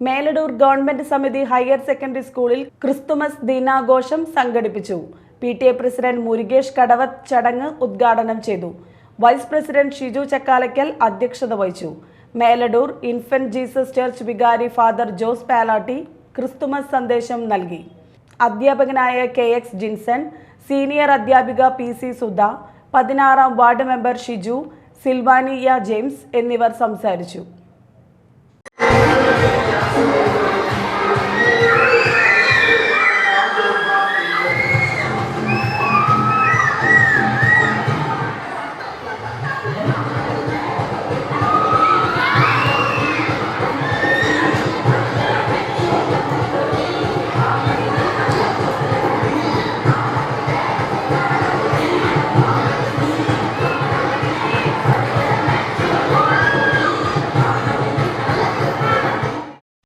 Meladoor government Samithi higher secondary സ്കൂളിൽ Christmas ദിനാഘോഷം സംഘടിപ്പിച്ചു. P T A president Murukesh Kadavath ചടങ്ങ് ഉദ്ഘാടനം ചെയ്തു. വൈസ് പ്രസിഡന്റ് ഷിജു ചക്കാലയ്ക്കൽ അധ്യക്ഷത വഹിച്ചു. മേലടൂർ ഇൻഫന്റ് ജീസസ് ചർച്ച് വികാരി ഫാദർ ജോസ് പാലാട്ടി ക്രിസ്തുമസ് സന്ദേശം നൽകി. അധ്യാപകനായ കെ എക്സ് ജിൻസൺ സീനിയർ അധ്യാപിക പി സി സുധ പതിനാറാം ward member Shiju Silvania James എന്നിവർ സംസാരിച്ചു.